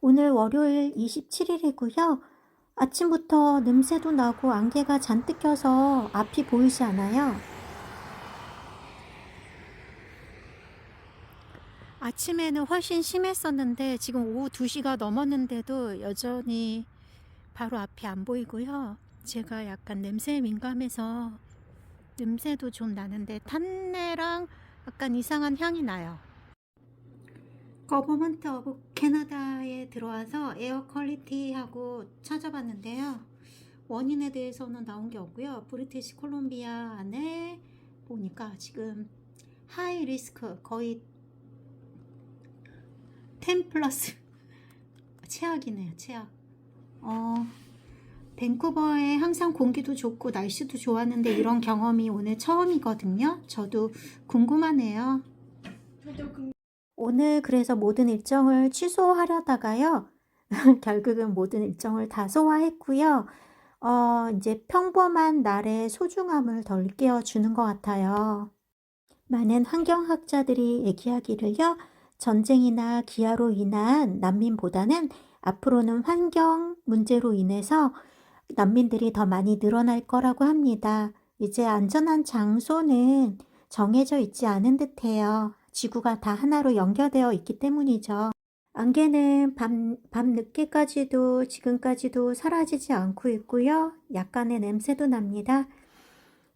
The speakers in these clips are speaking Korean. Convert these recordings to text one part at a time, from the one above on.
오늘 월요일 27일이고요. 아침부터 냄새도 나고 안개가 잔뜩 껴서 앞이 보이지 않아요. 아침에는 훨씬 심했었는데 지금 오후 2시가 넘었는데도 여전히 바로 앞이 안 보이고요. 제가 약간 냄새에 민감해서 냄새도 좀 나는데 탄내랑 약간 이상한 향이 나요. 거버먼트 오브 캐나다 에 들어와서 에어 퀄리티하고 찾아봤는데요. 원인에 대해서는 나온 게 없고요. 브리티시 콜롬비아 안에 보니까 지금 하이 리스크 거의 10 플러스 최악이네요. 최악. 어, 밴쿠버에 항상 공기도 좋고 날씨도 좋았는데 이런 경험이 오늘 처음이거든요. 저도 궁금하네요. 오늘 그래서 모든 일정을 취소하려다가요. 결국은 모든 일정을 다 소화했고요. 어, 이제 평범한 날의 소중함을 덜 깨워주는 것 같아요. 많은 환경학자들이 얘기하기를요. 전쟁이나 기아로 인한 난민보다는 앞으로는 환경 문제로 인해서 난민들이 더 많이 늘어날 거라고 합니다. 이제 안전한 장소는 정해져 있지 않은 듯해요. 지구가 다 하나로 연결되어 있기 때문이죠. 안개는 밤, 밤 늦게까지도 지금까지도 사라지지 않고 있고요. 약간의 냄새도 납니다.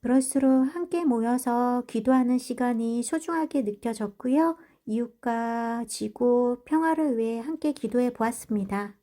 그럴수록 함께 모여서 기도하는 시간이 소중하게 느껴졌고요. 이웃과 지구 평화를 위해 함께 기도해 보았습니다.